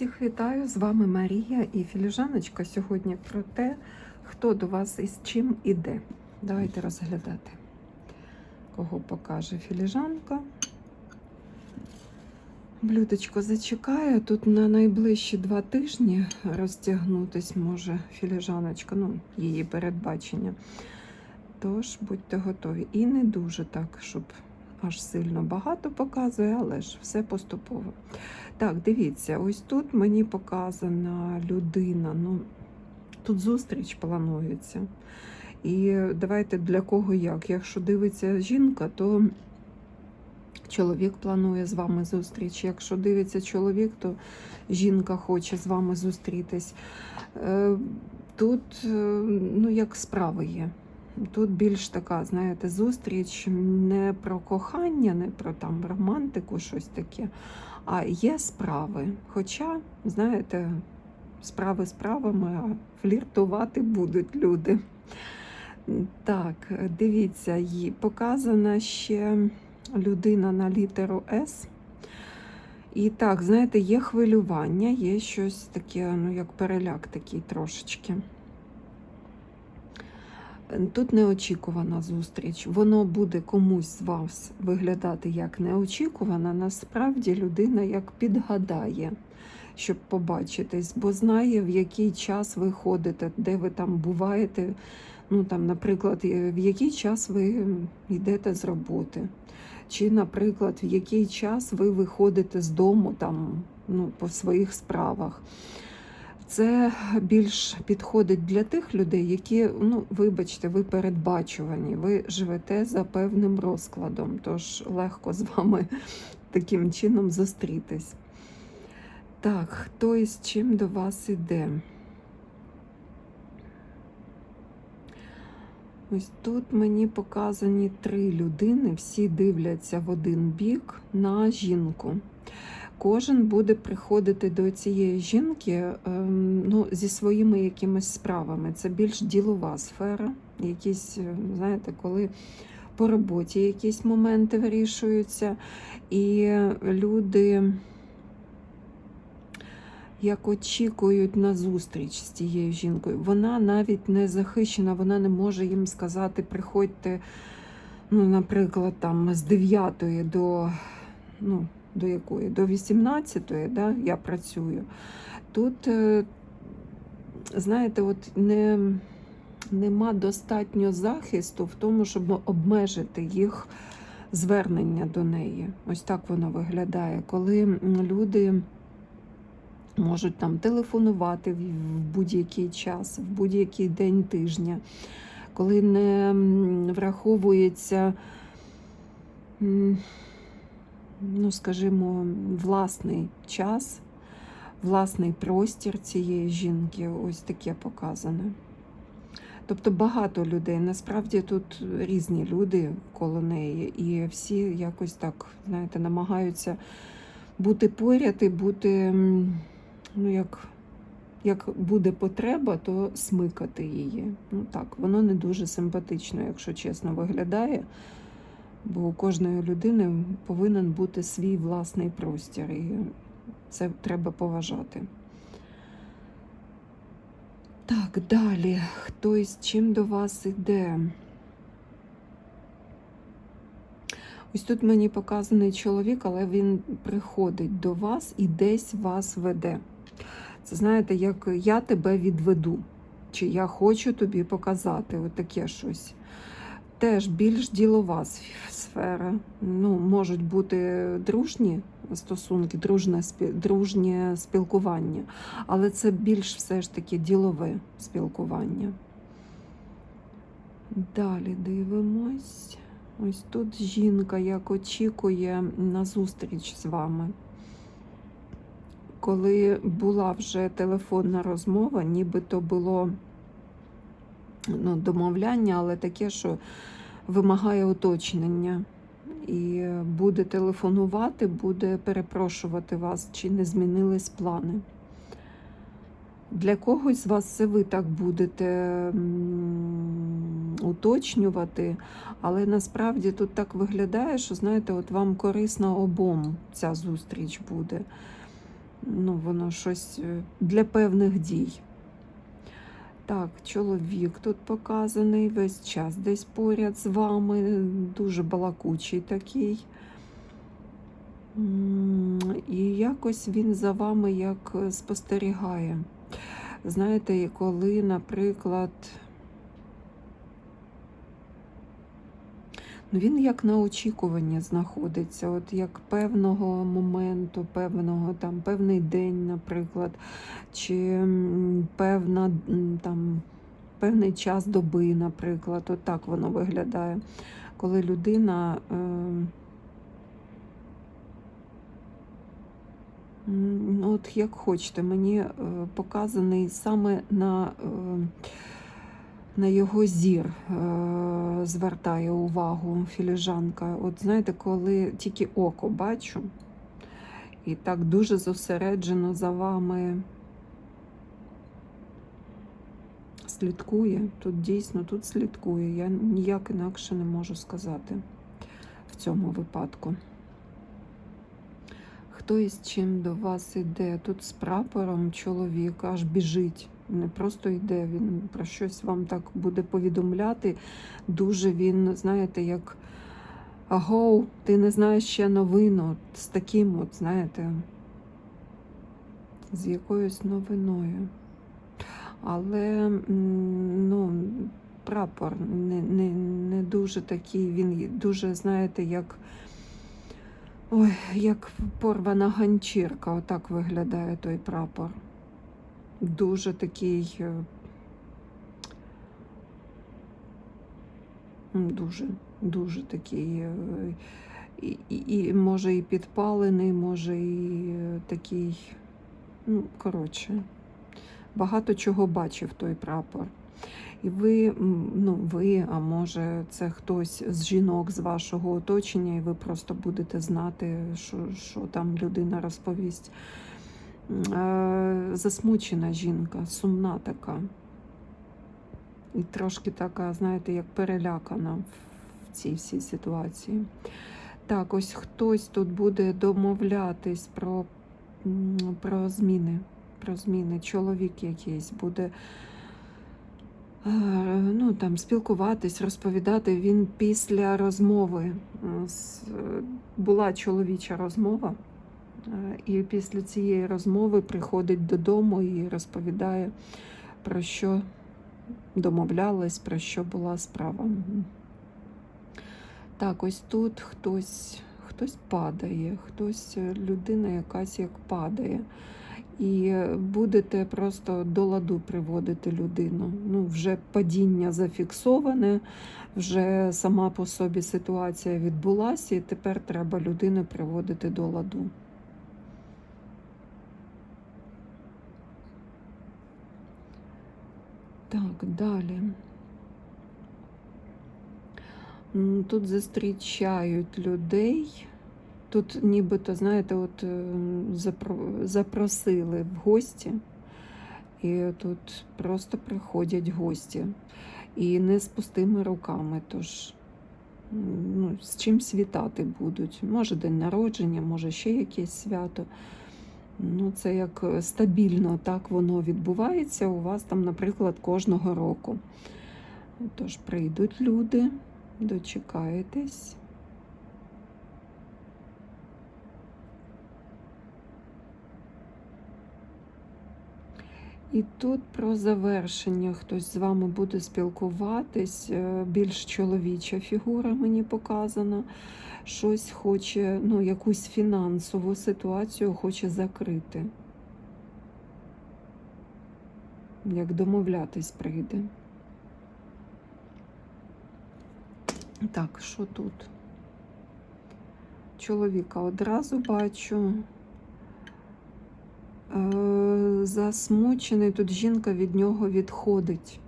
Всіх вітаю! З вами Марія і Філіжаночка сьогодні про те, хто до вас і з чим іде. Давайте розглядати, кого покаже філіжанка. Блюдечко зачекаю. Тут на найближчі два тижні розтягнутись може філіжаночка, ну, її передбачення. Тож будьте готові. І не дуже так, щоб аж сильно багато показує, але ж все поступово. Так, дивіться, ось тут мені показана людина. Ну, тут зустріч планується. І давайте для кого як. Якщо дивиться жінка, то чоловік планує з вами зустріч. Якщо дивиться чоловік, то жінка хоче з вами зустрітись. Е, Тут, е, ну, як справи є. Тут більш така, знаєте, зустріч не про кохання, не про там романтику, щось таке, а є справи. Хоча, знаєте, справи справами, а фліртувати будуть люди. Так, дивіться, показана ще людина на літеру С. І так, знаєте, є хвилювання, є щось таке, ну, як переляк такий трошечки. Тут неочікувана зустріч. Воно буде комусь з вас виглядати як неочікувана. Насправді людина як підгадає, щоб побачитись, бо знає, в який час ви ходите, де ви там буваєте. Ну, там, Наприклад, в який час ви йдете з роботи. Чи, наприклад, в який час ви виходите з дому там, ну, по своїх справах. Це більш підходить для тих людей, які, ну, вибачте, ви передбачувані, ви живете за певним розкладом, тож легко з вами таким чином зустрітись. Так, хто із чим до вас іде? Ось тут мені показані три людини, всі дивляться в один бік на жінку. Кожен буде приходити до цієї жінки ем, ну, зі своїми якимись справами. Це більш ділова сфера, якісь, е, знаєте, коли по роботі якісь моменти вирішуються, і люди як очікують на зустріч з цією жінкою. Вона навіть не захищена, вона не може їм сказати, приходьте, ну, наприклад, там з 9 до. ну, до якої? До 18-ї да, я працюю. Тут, е, знаєте, от не, нема достатньо захисту в тому, щоб обмежити їх звернення до неї. Ось так воно виглядає. Коли люди можуть там телефонувати в будь-який час, в будь-який день тижня, коли не враховується ну, скажімо, власний час, власний простір цієї жінки, ось таке показане. Тобто багато людей, насправді тут різні люди коло неї, і всі якось так, знаєте, намагаються бути поряд і бути, ну, як як буде потреба, то смикати її. Ну так, воно не дуже симпатично, якщо чесно, виглядає бо у кожної людини повинен бути свій власний простір, і це треба поважати. Так, далі. Хтось чим до вас іде? Ось тут мені показаний чоловік, але він приходить до вас і десь вас веде. Це знаєте, як я тебе відведу, чи я хочу тобі показати отаке щось теж більш ділова сфера. Ну, Можуть бути дружні стосунки, дружне, дружнє спілкування, але це більш все ж таки ділове спілкування. Далі дивимось. Ось тут жінка як очікує на зустріч з вами. Коли була вже телефонна розмова, нібито було ну, домовляння, але таке, що вимагає уточнення. І буде телефонувати, буде перепрошувати вас, чи не змінились плани. Для когось з вас це ви так будете уточнювати, але насправді тут так виглядає, що, знаєте, от вам корисна обом ця зустріч буде. ну, воно щось е, для певних дій. Так, чоловік тут показаний весь час десь поряд з вами, дуже балакучий такий. І якось він за вами як спостерігає. Знаєте, коли, наприклад, ну, він як на очікуванні знаходиться, от як певного моменту, певного там, певний день, наприклад, чи певна там, певний час доби, наприклад, от так воно виглядає. Коли людина. Е, ну, От як хочете, мені е, показаний саме на, е, на його зір е, звертає увагу філіжанка. От знаєте, коли тільки око бачу, і так дуже зосереджено за вами слідкує, тут дійсно тут слідкує. Я ніяк інакше не можу сказати в цьому випадку. Хто із чим до вас йде? Тут з прапором чоловік аж біжить. Не просто йде, він про щось вам так буде повідомляти. Дуже він, знаєте, як агоу, ти не знаєш ще новину. З таким, от, знаєте, з якоюсь новиною. Але ну, прапор не, не, не дуже такий, він дуже, знаєте, як. Ой, як порвана ганчірка, отак виглядає той прапор. Дуже такий. е, Дуже, дуже такий. е, І, і, і може і підпалений, може і е, такий. Ну, коротше, багато чого бачив той прапор. І ви, ну, ви, а може, це хтось з жінок з вашого оточення, і ви просто будете знати, що, що там людина розповість. Е, Засмучена жінка, сумна така. І трошки така, знаєте, як перелякана в цій всій ситуації. Так, ось хтось тут буде домовлятись про, про зміни. Про зміни. Чоловік якийсь буде е, ну, там, спілкуватись, розповідати. Він після розмови е, була чоловіча розмова, і після цієї розмови приходить додому і розповідає, про що домовлялись, про що була справа. Так, ось тут хтось, хтось падає, хтось, е, людина якась як падає. І е, будете просто до ладу приводити людину. Ну, вже падіння зафіксоване, вже сама по собі ситуація відбулася, і тепер треба людину приводити до ладу. Так, далі. Тут зустрічають людей. Тут нібито, знаєте, от е, запросили в гості, і тут просто приходять гості. І не з пустими руками. Тож ну, з чимсь вітати будуть. Може, день народження, може ще якесь свято. Ну, це як е, стабільно так воно відбувається у вас там, наприклад, кожного року. Тож прийдуть люди, дочекаєтесь. І тут про завершення хтось з вами буде спілкуватись, е, більш чоловіча фігура мені показана. Щось хоче, ну, якусь фінансову ситуацію хоче закрити. Як домовлятись прийде. Так, що тут? Чоловіка одразу бачу. Е, засмучений, тут жінка від нього відходить.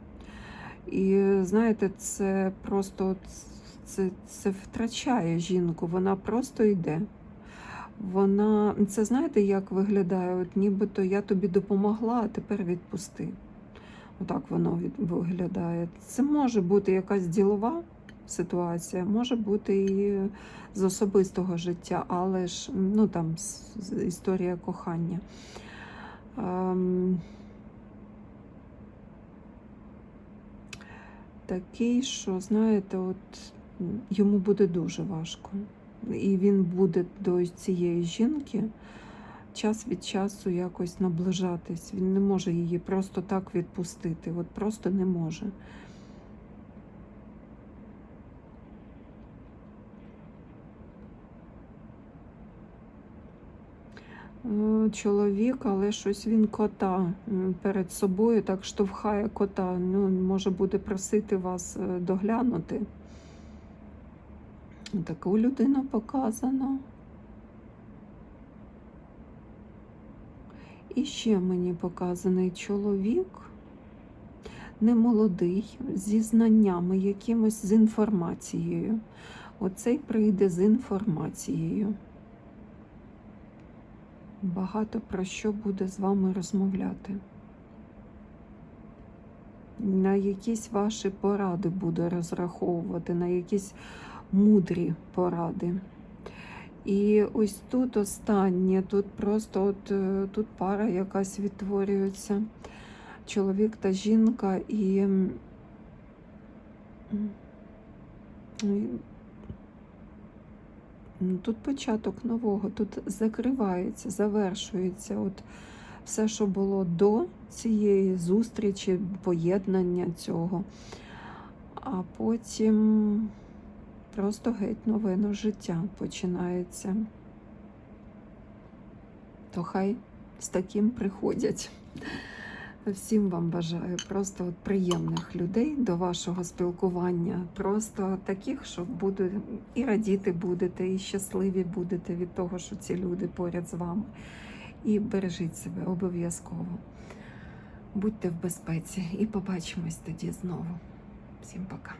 І знаєте, це просто це, це втрачає жінку, вона просто йде. Вона, це знаєте, як виглядає? От нібито я тобі допомогла, а тепер відпусти. Отак воно виглядає. Це може бути якась ділова ситуація, може бути і з особистого життя, але ж ну там історія кохання. Ем, такий, що, знаєте, от йому буде дуже важко. І він буде до цієї жінки час від часу якось наближатись. Він не може її просто так відпустити. От просто не може. Е, Чоловік, але щось він кота перед собою так штовхає кота. Ну, може буде просити вас е, доглянути. Таку людину показано. І ще мені показаний чоловік, немолодий, зі знаннями, якимось з інформацією. Оцей прийде з інформацією. Багато про що буде з вами розмовляти. На якісь ваші поради буде розраховувати, на якісь мудрі поради. І ось тут останнє, тут просто от е, тут пара якась відтворюється. Чоловік та жінка, і тут початок нового, тут закривається, завершується. От все, що було до цієї зустрічі, поєднання цього. А потім просто геть нове життя починається. То хай з таким приходять. Всім вам бажаю просто от приємних людей до вашого спілкування, просто таких, що буде і радіти будете, і щасливі будете від того, що ці люди поряд з вами. І бережіть себе обов'язково. Будьте в безпеці і побачимось тоді знову. Всім пока.